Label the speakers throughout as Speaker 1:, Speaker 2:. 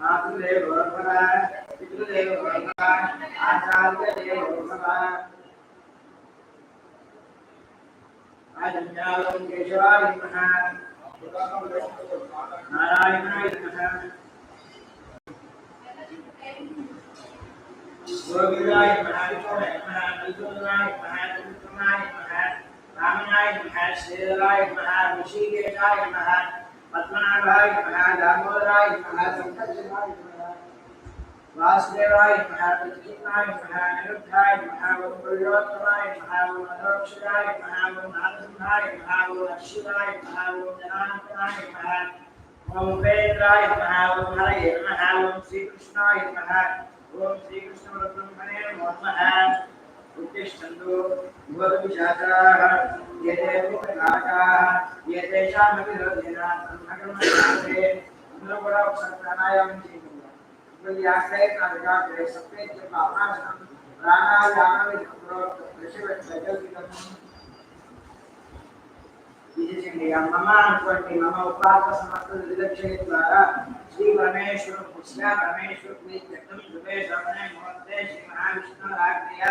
Speaker 1: आत्मदेव भगवता पितृदेव भगवता आचार्य देव भगवता आजन्यालम केशवाय नमः नारायणाय नमः गोविंदाय नमः विष्णुदेवाय नमः विष्णुदेवाय नमः विष्णुदेवाय नमः ராமனாய் நமக ஸ்ரீதராய் நமக ரிஷிகேஷாய் நமக பத்மநாபாய் நமக தாமோதராய் நமக சங்கர்ஷனாய் நமக வாசுதேவாய் நமக பிரத்யனாய் நமக அனுருத்தாய் நமக ஓம் குள்ளோத்தமாய் நமக ஓம் उत्तिष्ठन्तु भूतविशाखाः यते मुखघाटाः ये तेषामपि रोधिना ब्रह्मकर्मशास्त्रे अनुगुणोपसर्गनायं चिन्तयास्ते सत्ते च पापाशनं प्राणायामविधप्रोक्तकृषिवैकल्पिकम् मम अनुपन्ति मम उपात्तसमस्तद्विलक्षयद्वारा श्रीपरमेश्वर पुष्या परमेश्वर प्रीत्यर्थं ध्रुवे श्रवणे मोहते श्रीमहाविष्णुराज्ञया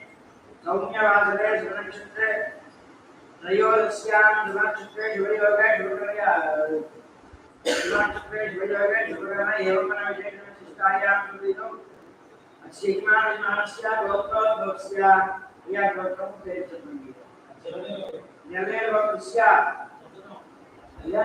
Speaker 1: सौम्यवासरे सुनक्षत्रे त्रयोदश्यां सुनक्षत्रे शिवयोगे शिवगणया सुनक्षत्रे शिवयोगे शिवगण एवमनविशेषणशिष्टायां कृतितौ अश्विमानस्य गोत्रोद्भवस्य या गोत्रं प्रेषितमि यमेव गोत्रस्य या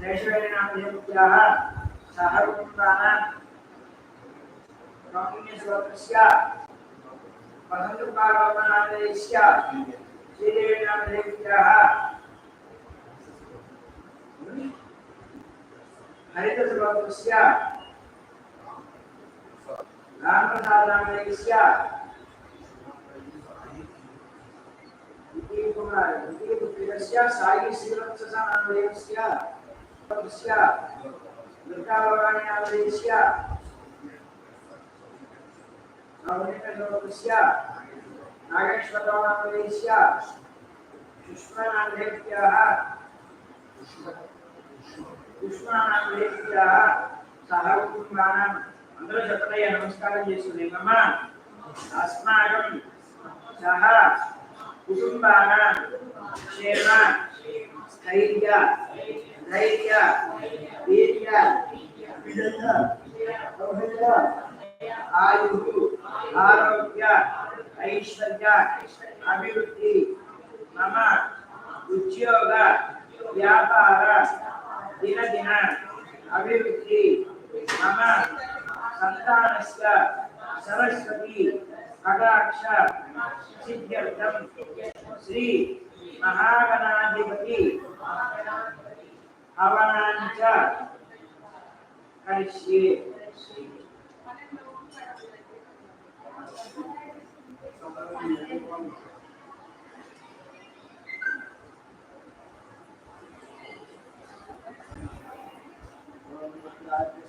Speaker 1: साईसूर्यनामदेश्य प्रविबलवतुस्य भास्करनामदेश्य जयश्वेनामदेव्याः सहकुटुम्बानां कामुण्यश्लोकस्य वसन्तपालोकनामदेश्य श्रीदेवीनामदेव्याः हरितश्लोकस्य रामप्रसादनामदेश्य कुमार దృష్ట్యా దుర్గావరాన్ని ఆదరించా నవనీకరణ దృష్ట్యా నాగేశ్వరరావు ఆదరించా సుష్మానాంధ్రేభ్యः సుష్మానాంధ్రేభ్యः సహ కుటుంబానం అందరూ చెప్పటయ్య నమస్కారం చేసుకునే మమ్మ అస్మాకం సహ కుటుంబాన క్షేమ స్థైర్య ధైర్య వీర్య విజయ సౌభ్య ఆయు ఆరోగ్య ఐశ్వర్య అభివృద్ధి మమ ఉద్యోగ వ్యాపార దినదిన అభివృద్ధి మమ సంతానస్య సరస్వతి కటాక్ష సిద్ధ్యర్థం శ్రీ మహాగణాధిపతి అవనంచ కలిసి Thank you.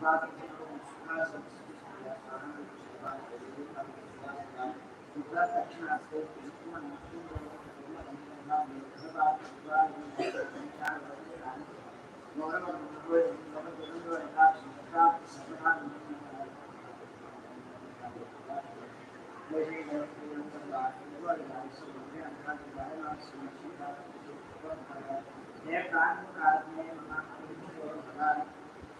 Speaker 1: Their prime card name,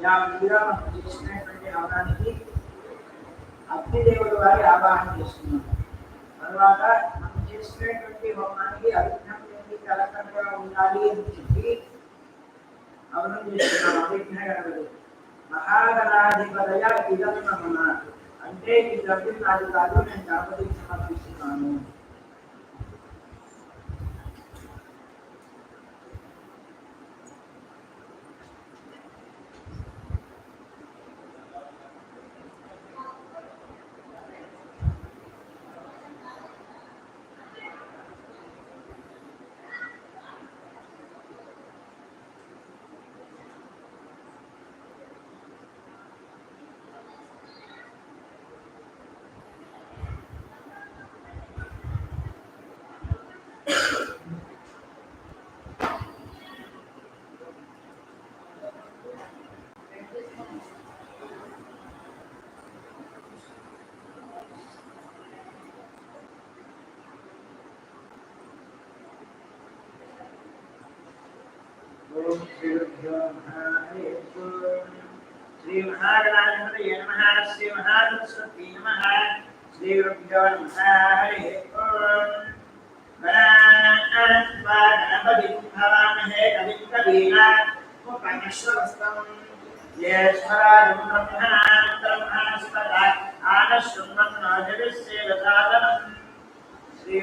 Speaker 1: మీరా మనం చేసినటువంటి అవడానికి అగ్నిదేవుడు వారి ఆవాహన చేస్తున్నాం తర్వాత మనం చేసినటువంటి హోమానికి అవిఘ్నం లేని కలకంగా ఉండాలి అని చెప్పి అవనం చేస్తున్నాం అవిఘ్న గణపతి మహాగణాధిపతయ ఇదం నమన అంటే ఈ ద్రవ్యం నాది కాదు నేను గణపతికి సమర్పిస్తున్నాను శ్రీ మహాగణాధిపతయే నమః శ్రీ మహాసరస్వతీ నమః శ్రీ గురుభ్యో నమః హరి ఓం భవామహే కవిం కవీనా ఉపనిశ్వరస్తం బ్రహ్మణస్పద శ్రీ శ్రీ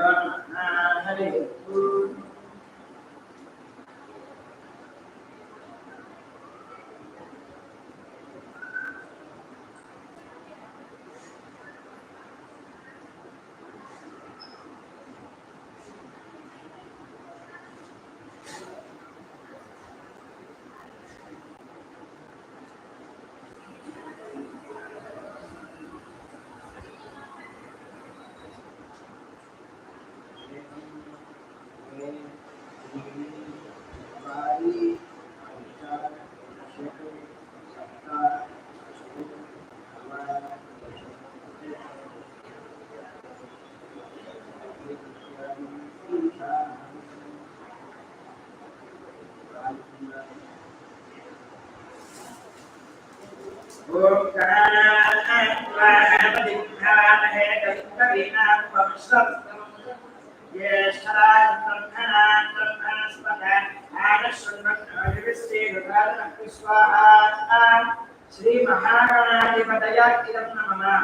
Speaker 1: Hare श्री महागणाधिपतया इदं नमः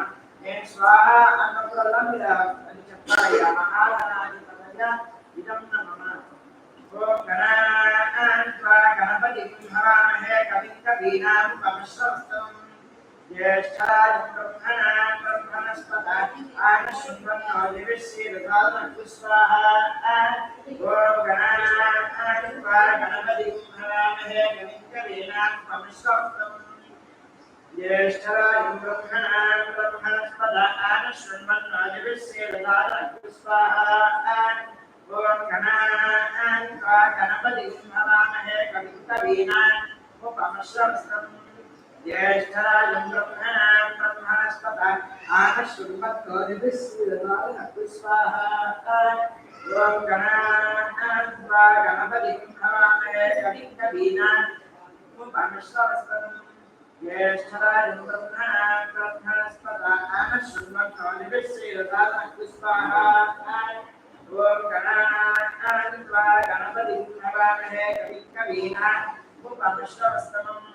Speaker 1: हे स्वाहा अन्नप्रलम्बित परिचक्राय महागणाधिपतया इदं नमः ओम गणान्त्वा गणपतिं हवामहे कविं कवीनामुपमश्रवस्तमम् ज्येष्ठाय ब्रह्मणां ब्रह्मणस्पत आनश्वन्मन्नोदिविश्रीरुदानक्ति स्वाहा ओम गणान्त्वा गणपतिं हवामहे कविं कवीनामुपमश्रवस्तमम् ज्येष्ठराय ब्रह्मणां ब्रह्मणस्पद आनश्वन्मन्नादिविश्रेददानक्ति स्वाहा ॐ गणान्त्वा गणपतिं हवामहे कविं कवीनामुपमश्रवस्तम् ज्येष्ठराय ब्रह्मणां ब्रह्मणस्पद आनश्वन्मन्नादिविश्रेददानक्ति स्वाहा ॐ गणान्त्वा गणपतिं हवामहे कविं कवीनामुपमश्रवस्तम् ज्येष्ठराज ब्रह्मणां ब्रह्मणस्पदा आनश्वन्मन्नोदिविश्रीरदानक्तिस्वाहा ॐ गणान्त्वा गणपतिं हवामहे कविं कवीनामुपमश्रवस्तमम् ज्येष्ठराज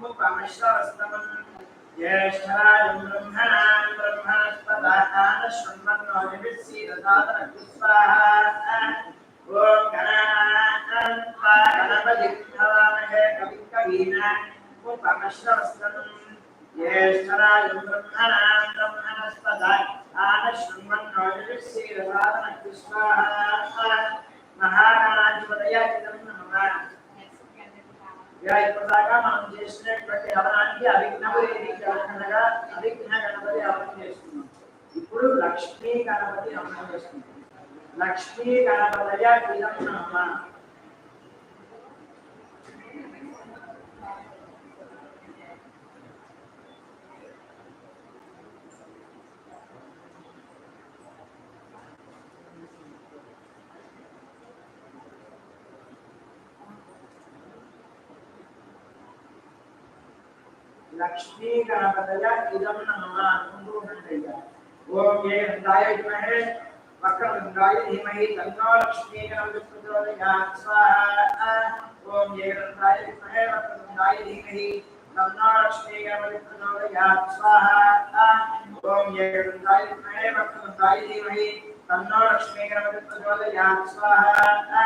Speaker 1: मुखमश्रवस्तमम् ज्येष्ठराजं ब्रह्मणां ब्रह्मणस्पदाकानशृण्वन्नोजिभिस्सीदसादनकुस्वाहा ॐ गणान्त्वा गणपतिर्भवामहे कविं कवीना मुखमश्रवस्तमम् ज्येष्ठराजं ब्रह्मणां ब्रह्मणस्पदाकानशृण्वन्नोजिभिस्सीदसादनकुस्वाहा महागणाधिपतया चिदं नमः ఇలా ఇప్పటిదాకా మనం చేసినటువంటి హవనానికి అవిఘ్నపతి జరగకుండా అభిజ్ఞ గణపతి హవనం చేస్తున్నాం. ఇప్పుడు లక్ష్మీ గణపతి హవనం చేస్తున్నాం. లక్ష్మీ గణపతయాకితం అమ్మ. लक्ष्मी गणपतय इदं नमः अनुगुणन्तय ओम ये गन्धाय विद्महे वक्रतुण्डाय धीमहि तन्नो लक्ष्मी गणपति प्रचोदयात् स्वाहा। ओम ये गन्धाय विद्महे वक्रतुण्डाय धीमहि तन्नो लक्ष्मी गणपति प्रचोदयात् स्वाहा। ओम ये गन्धाय विद्महे वक्रतुण्डाय धीमहि तन्नो लक्ष्मी गणपति प्रचोदयात् स्वाहा।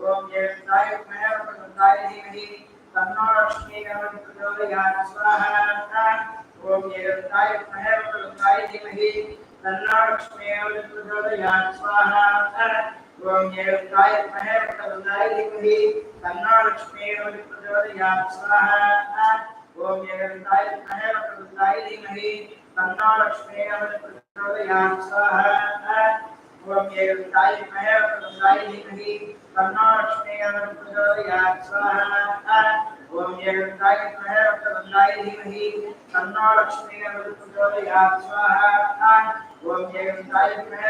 Speaker 1: ओम ये गन्धाय विद्महे वक्रतुण्डाय धीमहि ओम येरन्ताय विद्महे वक्रतुण्डाय धीमहि तन्नो लक्ष्मी गणपति प्रचोदयात् स्वाहा ओम येरन्ताय विद्महे वक्रतुण्डाय धीमहि तन्नो लक्ष्मी गणपति प्रचोदयात् स्वाहा ओम येरन्ताय विद्महे वक्रतुण्डाय धीमहि तन्नो लक्ष्मी गणपति प्रचोदयात् स्वाहा ओम येरन्ताय विद्महे वक्रतुण्डाय धीमहि तन्नो लक्ष्मी प्रचोदयात् स्वाहा ओम येरन्ताय विद्महे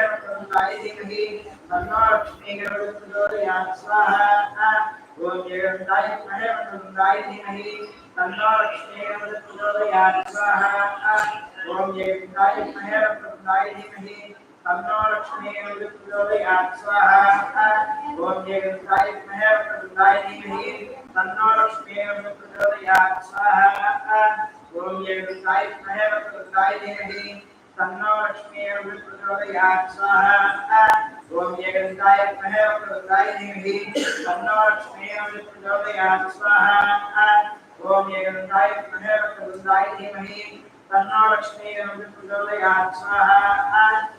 Speaker 1: वक्रतुण्डाय धीमहि तन्नो लक्ष्मी प्रचोदयात् स्वाहा ओम येरन्ताय विद्महे वक्रतुण्डाय धीमहि तन्नो लक्ष्मी प्रचोदयात् स्वाहा ओम येरन्ताय विद्महे वक्रतुण्डाय धीमहि तन्नो लक्ष्मी प्रचोदयात् स्वाहा ओम येरन्ताय विद्महे वक्रतुण्डाय धीमहि तन्नो लक्ष्मी प्रचोदयात् स्वाहा ओम येरन्ताय विद्महे वक्रतुण्डाय धीमहि तन्नो लक्ष्मी प्रचोदयात् स्वाहा ओम येरन्ताय विद्महे वक्रतुण्डाय धीमहि तन्नो लक्ष्मी प्रचोदयात् स्वाहा ओम येरन्ताय विद्महे वक्रतुण्डाय धीमहि तन्नो लक्ष्मी प्रचोदयात् स्वाहा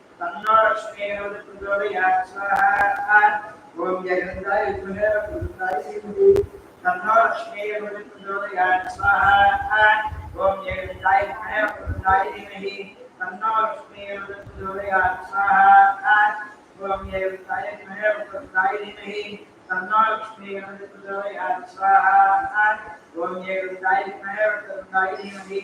Speaker 1: ஓம் ஜெகந்தாய் வித்மகே பிரபுதாய் சிந்து தன்னோ லக்ஷ்மியே பிரபுதோதயான் ஸ்வாஹா ஓம் ஜெகந்தாய் வித்மகே பிரபுதாய் தீமஹி தன்னோ லக்ஷ்மியே பிரபுதோதயான் ஸ்வாஹா ஓம் ஜெகந்தாய் வித்மகே பிரபுதாய் தீமஹி தன்னோ லக்ஷ்மியே பிரபுதோதயான் ஸ்வாஹா ஓம் ஜெகந்தாய் வித்மகே பிரபுதாய் தீமஹி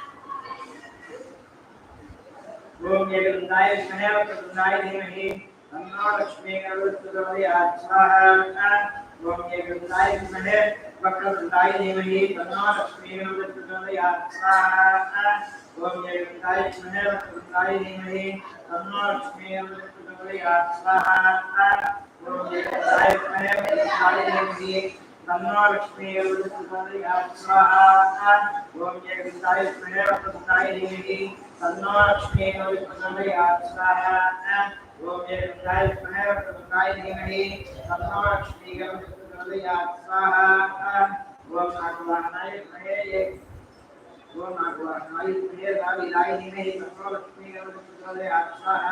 Speaker 1: ओम जगन्नाय विद्महे वक्रतुंडाय धीमहि तन्नो लक्ष्मी प्रचोदयात् स्वाहा ओम जगन्नाय विद्महे वक्रतुंडाय धीमहि तन्नो लक्ष्मी प्रचोदयात् स्वाहा ओम जगन्नाय विद्महे वक्रतुंडाय धीमहि तन्नो लक्ष्मी प्रचोदयात् स्वाहा ओम जगन्नाय विद्महे वक्रतुंडाय धीमहि तन्नो लक्ष्मी स्वाहा ओम ओम जगन्नाय विद्महे वक्रतुंडाय धीमहि तन्नो लक्ष्मी स्वाहा ओम ओम जगन्नाय विद्महे वक्रतुंडाय धीमहि तन्नो लक्ष्मी स्वाहा ओम नागवाहनाय विद्महे ओम नागवाहनाय विद्महे राविलाय धीमहि तन्नो लक्ष्मी स्वाहा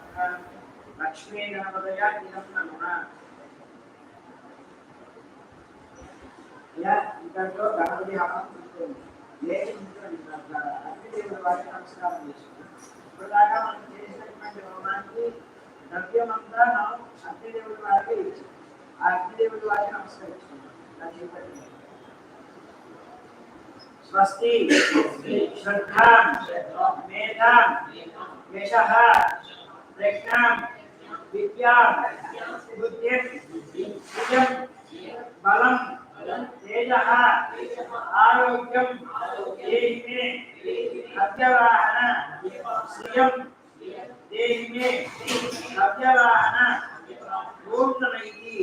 Speaker 1: लक्ष्मी गणपतया इदं नमः या इतरतो गणपति आवाहन करते हैं लेकिन इनका विचार अभी देववादी नमस्कार देशों प्रदाता मन देश में भगवान की द्रव्य मंत्र नाम अति देववादी अति देववादी नमस्कार अति स्वस्ति श्रद्धा मेधा मेषः ప్రజ్ఞాం విద్యాం బుద్ధిం విజయం బలం తేజ ఆరోగ్యం దేహిమే అత్యవాహన శ్రియం దేహిమే అత్యవాహన పూర్ణమైతి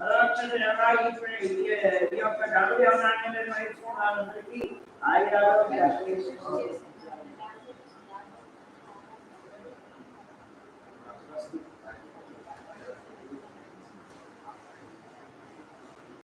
Speaker 1: నరక్షత్ర నిర్ణయించిన ఈ యొక్క గడువు ఎవరాన్ని నిర్ణయించుకున్నారందరికీ ఆయన